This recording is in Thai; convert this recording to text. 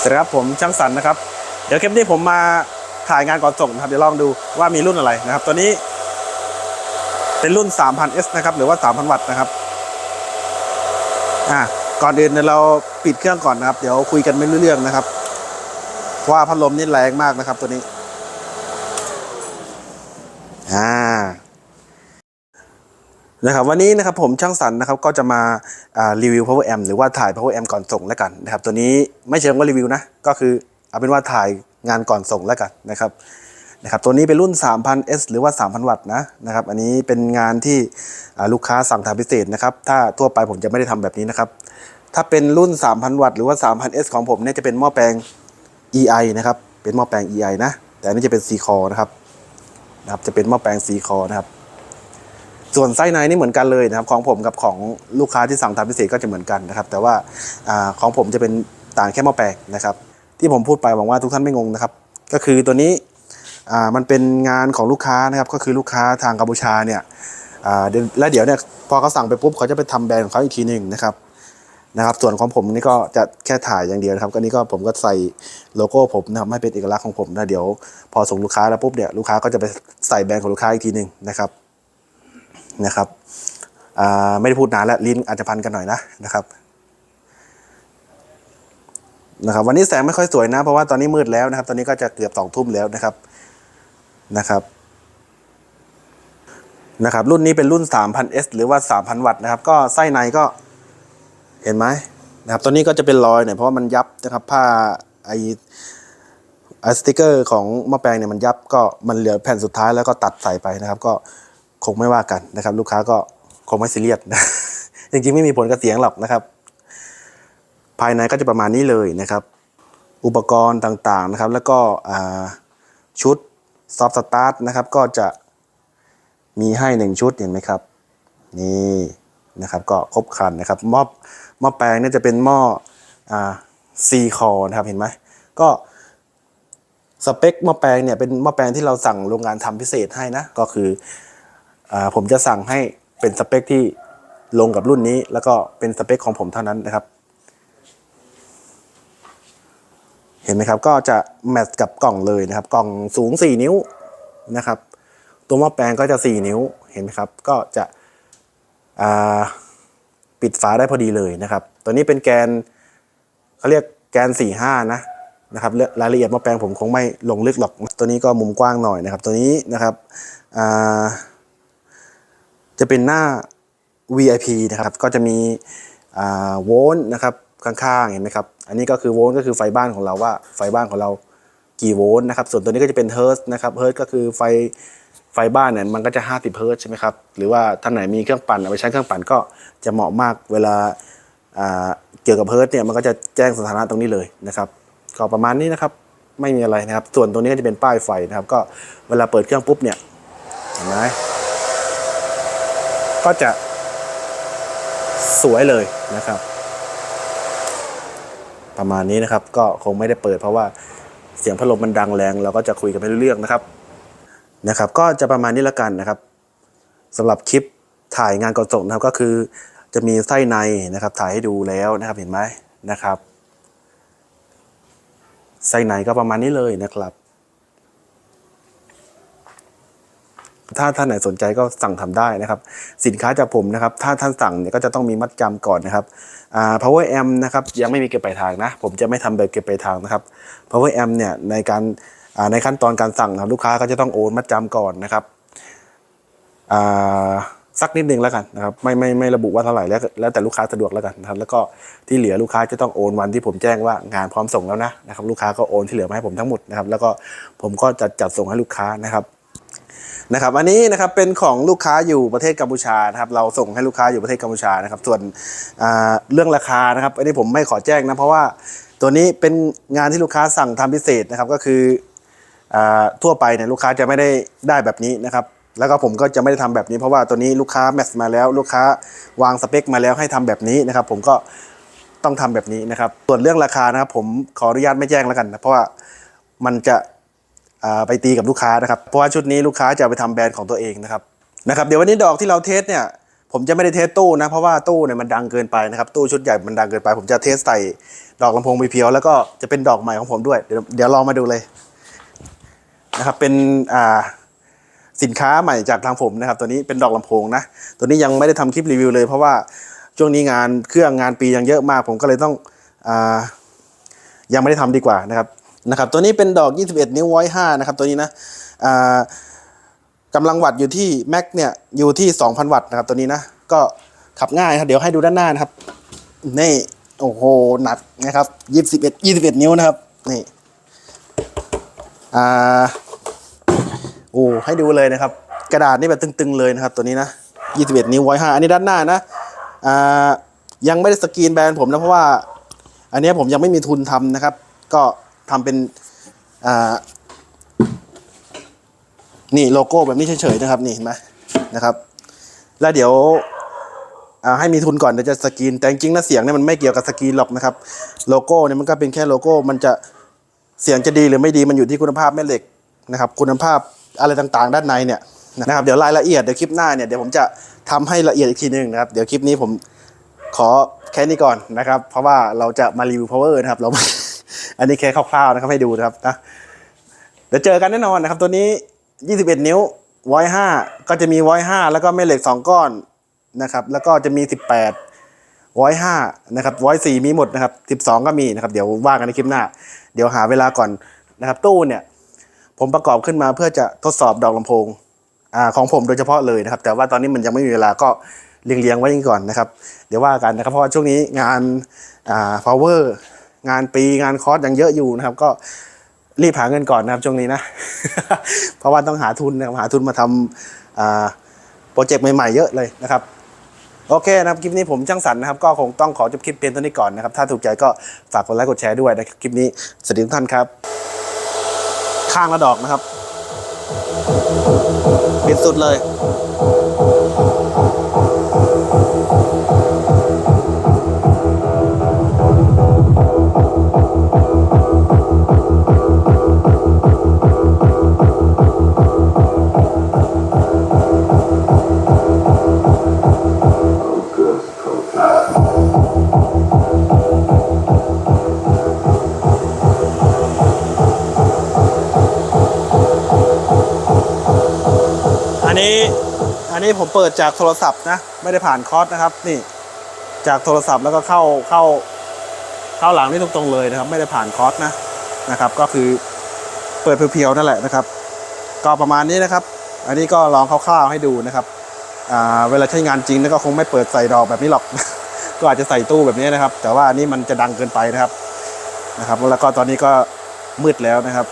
สวัสดีครับผมช่างสันนะครับ เดี๋ยวคลิปนี้ผมมาถ่ายงานก่อนส่งนะครับเดี๋ยวลองดูว่ามีรุ่นอะไรนะครับ ตัวนี้เป็นรุ่น 3000S นะครับ หรือว่า 3,000 วัตต์นะครับอ่าก่อนอื่นเดี๋ยวเราปิดเครื่องก่อนนะครับ เดี๋ยวคุยกันไม่รู้เรื่องนะครับเพราะว่าพัดลมนี่แรงมากนะครับตัวนี้อ่า นะครับวันนี้นะครับผมช่างสันนะครับก็จะมารีวิว power amp หรือว่าถ่าย power amp ก่อนส่งแล้วกันนะครับตัวนี้ไม่เชิงว่ารีวิวนะก็คือเอาเป็นว่าถ่ายงานก่อนส่งแล้วกันนะครับนะครับตัวนี้เป็นรุ่น 3000S หรือว่า 3,000 วัตต์นะนะครับอันนี้เป็นงานที่ลูกค้าสั่งทำพิเศษนะครับถ้าทั่วไปผมจะไม่ได้ทำแบบนี้นะครับถ้าเป็นรุ่น 3,000 วัตต์หรือว่า 3,000S ของผมเนี่ยจะเป็นหม้อแปลง EI นะครับเป็นหม้อแปลง EI นะแต่อันนี้จะเป็น C core นะครับนะครับจะเป็นหม้อแปลง C core นะครับ ส่วนไส้ในนี่เหมือนกันเลยนะครับของผมกับของลูกค้าที่สั่งทำพิเศษก็จะเหมือนกันนะครับ แต่ว่าอของผมจะเป็นต่างแค่หม้อแปลงนะครับ ที่ผมพูดไปหวังว่าทุกท่านไม่งงนะครับ ก็คือตัวนี้มันเป็นงานของลูกค้านะครับ ก็คือลูกค้าทางกัมพูชาเนี่ยแล้วเดี๋ยวเนี่ยพอเขาสั่งไปปุ๊บเขาจะไปทำแบรนด์ของเขาอีกทีหนึ่งนะครับนะครับ ส่วนของผมนี่ก็จะแค่ถ่ายอย่างเดียวนะครับก็นี่ก็ผมก็ใส่โลโก้ผมนะครับให้เป็นเอกลักษณ์ของผมนะเดี๋ยว พอส่งลูกค้าแล้วปุ๊บเนี่ยลูกค้าก็จะไปใส่แบรนด์ของลูกค้าอีกทีหนึ่งนะครับ นะครับไม่ได้พูดนานแล้วลิ้นอาจจะพันกันหน่อยนะนะครับนะครับ วันนี้แสงไม่ค่อยสวยนะ เพราะว่าตอนนี้มืดแล้วนะครับ ตอนนี้ก็จะเกือบสองทุ่มแล้วนะครับนะครับนะครับ รุ่นนี้เป็นรุ่น 3000S หรือว่า 3,000 วัตต์นะครับ ก็ไส้ในก็เห็นไหมนะครับตัวนี้ก็จะเป็นรอยเนี่ยเพราะว่ามันยับนะครับ ผ้าไอไอสติกเกอร์ของหม้อแปลงเนี่ยมันยับก็มันเหลือแผ่นสุดท้ายแล้วก็ตัดใส่ไปนะครับ ก็ คงไม่ว่ากันนะครับ ลูกค้าก็คงไม่ซีเรียสนะจริงๆไม่มีผลกับเสียงหรอกนะครับ ภายในก็จะประมาณนี้เลยนะครับ อุปกรณ์ต่างๆนะครับ แล้วก็ชุดซอฟต์สตาร์ทนะครับ ก็จะมีให้หนึ่งชุดเห็นไหมครับ นี่นะครับก็ครบครันนะครับหม้อหม้อแปลงเนี่ยจะเป็นหม้อซีคอนะครับเห็นไหมก็สเปคหม้อแปลงเนี่ยเป็นหม้อแปลงที่เราสั่งโรงงานทำพิเศษให้นะ ก็คือ ผมจะสั่งให้เป็นสเปคที่ลงกับรุ่นนี้ แล้วก็เป็นสเปคของผมเท่านั้นนะครับ เห็นไหมครับก็จะแมทช์กับกล่องเลยนะครับ กล่องสูง 4 นิ้วนะครับ ตัวหม้อแปลงก็จะ 4 นิ้วเห็นไหมครับ ก็จะอ่าปิดฝาได้พอดีเลยนะครับ ตัวนี้เป็นแกนเขาเรียกแกน 45 นะนะครับเรื่องรายละเอียดหมาแปลงผมคงไม่ลงลึกหรอก ตัวนี้ก็มุมกว้างหน่อยนะครับ ตัวนี้นะครับอ่า จะเป็นหน้า VIP นะครับ ก็จะมีโวลต์นะครับข้างๆ เห็นไหมครับ อันนี้ก็คือโวลต์ก็คือไฟบ้านของเราว่าไฟบ้านของเรากี่โวลต์นะครับ ส่วนตัวนี้ก็จะเป็นเฮิร์ตนะครับ เฮิร์ตก็คือไฟไฟบ้านเนี่ยมันก็จะ 50 เฮิร์ตใช่ไหมครับ หรือว่าท่านไหนมีเครื่องปั่นเอาไปใช้เครื่องปั่นก็จะเหมาะมากเวลาอ่าเกี่ยวกับเฮิร์ตเนี่ยมันก็จะแจ้งสถานะตรงนี้เลยนะครับ ก็ประมาณนี้นะครับ ไม่มีอะไรนะครับ ส่วนตรงนี้ก็จะเป็นป้ายไฟนะครับ ก็เวลาเปิดเครื่องปุ๊บเนี่ย เห็นไหม ก็จะสวยเลยนะครับ ประมาณนี้นะครับก็คงไม่ได้เปิดเพราะว่าเสียงพัดลมมันดังแรงเราก็จะคุยกันไม่รู้เรื่องนะครับนะครับ ก็จะประมาณนี้ละกันนะครับสำหรับคลิปถ่ายงานก่อนส่งนะครับก็คือจะมีไส้ในนะครับ ถ่ายให้ดูแล้วนะครับเห็นไหมนะครับไส้ในก็ประมาณนี้เลยนะครับ ถ้าท่านไหนสนใจก็สั่งทำได้นะครับ สินค้าจากผมนะครับ ถ้าท่านสั่งเนี่ยก็จะต้องมีมัดจำก่อนนะครับอ่า power amp นะครับยังไม่มีเก็บปลายทางนะ ผมจะไม่ทำแบบเก็บปลายทางนะครับ power amp เนี่ยในการอ่าในขั้นตอนการสั่งครับลูกค้าก็จะต้องโอนมัดจำก่อนนะครับอ่าสักนิดนึงแล้วกันนะครับไม่ไม่ไม่ระบุว่าเท่าไหร่แล้วแล้วแต่ลูกค้าสะดวกแล้วกันนะครับแล้วก็ที่เหลือลูกค้าจะต้องโอนวันที่ผมแจ้งว่างานพร้อมส่งแล้วนะนะครับลูกค้าก็โอนที่เหลือมาให้ผมทั้งหมดนะครับแล้วก็ผมก็จะจัดส่งให้ลูกค้านะครับ นะครับอันนี้นะครับเป็นของลูกค้าอยู่ประเทศกัมพูชานะครับเราส่งให้ลูกค้าอยู่ประเทศกัมพูชานะครับส่วนเรื่องราคานะครับอันนี้ผมไม่ขอแจ้งนะเพราะว่าตัวนี้เป็นงานที่ลูกค้าสั่งทำพิเศษนะครับก็คืออทั่วไปเนี่ยลูกค้าจะไม่ได้ได้แบบนี้นะครับแล้วก็ผมก็จะไม่ได้ทำแบบนี้เพราะว่าตัวนี้ลูกค้าแมทช์มาแล้ว ลูกค้าวางสเปคมาแล้วให้ทำแบบนี้นะครับผมก็ต้องทำแบบนี้นะครับส่วนเรื่องราคานะครับผมขออนุญาตไม่แจ้งแล้วกันนะเพราะว่ามันจะ ไปตีกับลูกค้านะครับ เพราะว่าชุดนี้ลูกค้าจะไปทำแบรนด์ของตัวเองนะครับนะครับเดี๋ยววันนี้ดอกที่เราเทสเนี่ยผมจะไม่ได้เทสตู้นะเพราะว่าตู้เนี่ยมันดังเกินไปนะครับตู้ชุดใหญ่มันดังเกินไป ผมจะเทสใส่ดอกลำโพงเพียวแล้วก็จะเป็นดอกใหม่ของผมด้วย เดี๋ยวเดี๋ยวลองมาดูเลยนะครับเป็นอ่าสินค้าใหม่จากทางผมนะครับตัวนี้เป็นดอกลำโพงนะตัวนี้ยังไม่ได้ทำคลิปรีวิวเลย เพราะว่าช่วงนี้งานเครื่องงานปียังเยอะมาก ผมก็เลยต้องอ่ายังไม่ได้ทำดีกว่านะครับ นะครับตัวนี้เป็นดอก 21 นิ้วไว้5นะครับตัวนี้นะกำลังวัตต์อยู่ที่แม็กเนี่ยอยู่ที่ 2,000 วัตต์นะครับตัวนี้นะก็ขับง่ายครับเดี๋ยวให้ดูด้านหน้านะครับนี่โอ้โหหนักนะครับ21 21 นิ้วนะครับนี่อ่าโอ้ให้ดูเลยนะครับ กระดาษนี่แบบตึงๆเลยนะครับ ตัวนี้นะ 21 นิ้วไว้5อันนี้ด้านหน้านะอ่ายังไม่ได้สกรีนแบรนด์ผมนะเพราะว่า อันนี้ผมยังไม่มีทุนทำนะครับ ก็ ทำเป็นนี่โลโก้แบบนี้เฉยๆนะครับนี่เห็นไหมนะครับ แล้วเดี๋ยวให้มีทุนก่อนเดี๋ยวจะสกรีนแต่จริงๆนะเสียงเนี่ยมันไม่เกี่ยวกับสกรีนหรอกนะครับ โลโก้เนี่ยมันก็เป็นแค่โลโก้ มันจะเสียงจะดีหรือไม่ดีมันอยู่ที่คุณภาพแม่เหล็กนะครับ คุณภาพอะไรต่างๆ ด้านในเนี่ยนะครับเดี๋ยวรายละเอียดเดี๋ยวคลิปหน้าเนี่ยเดี๋ยวผมจะทำให้ละเอียดอีกทีหนึงนะครับเดี๋ยวคลิปนี้ผมขอแค่นี้ก่อนนะครับ เพราะว่าเราจะมารีวิว power นะครับเรา อันนี้แค่คร่าวๆนะครับให้ดูนะครับนะเดี๋ยวเจอกันแน่นอนนะครับ ตัวนี้ 21 นิ้วไว้5ก็จะมีไว้5แล้วก็แม่เหล็ก 2 ก้อนนะครับ แล้วก็จะมี 18ไว้5นะครับไว้4มีหมดนะครับ 12 ก็มีนะครับ เดี๋ยวว่ากันในคลิปหน้า เดี๋ยวหาเวลาก่อนนะครับ ตู้เนี่ยผมประกอบขึ้นมาเพื่อจะทดสอบดอกลำโพงอ่าของผมโดยเฉพาะเลยนะครับ แต่ว่าตอนนี้มันยังไม่มีเวลาก็เรียงๆไว้ก่อนนะครับ เดี๋ยวว่ากันนะครับ เพราะว่าช่วงนี้งานอ่า power งานปีงานคอร์สยังเยอะอยู่นะครับ ก็รีบหาเงินก่อนนะครับช่วงนี้นะ เพราะว่าต้องหาทุนนะครับหาทุนมาทำโปรเจกต์ใหม่ๆเยอะเลยนะครับโอเคนะครับคลิปนี้ผมช่างสรรนะครับ ก็คงต้องขอจบคลิปเพียงเท่านี้ก่อนนะครับ ถ้าถูกใจก็ฝากกดไลค์กดแชร์ด้วยนะครับคลิปนี้สวัสดีทุกท่านครับ ข้างละดอกนะครับ ปิดสุดเลย นี้อันนี้ผมเปิดจากโทรศัพท์นะ ไม่ได้ผ่านคอร์สนะครับ นี่ จากโทรศัพท์แล้วก็เข้าเข้า เข้าหลังนี่ตรงๆเลยนะครับ ไม่ได้ผ่านคอร์สนะนะครับ ก็คือเปิดเพียวๆนั่นแหละนะครับ ก็ประมาณนี้นะครับ อันนี้ก็ลองคร่าวๆให้ดูนะครับเวลาใช้งานจริงก็คงไม่เปิดใส่ดอกแบบนี้หรอก ก็อาจจะใส่ตู้แบบนี้นะครับ แต่ว่าอันนี้มันจะดังเกินไปนะครับนะครับ แล้วก็ตอนนี้ก็มืดแล้วนะครับ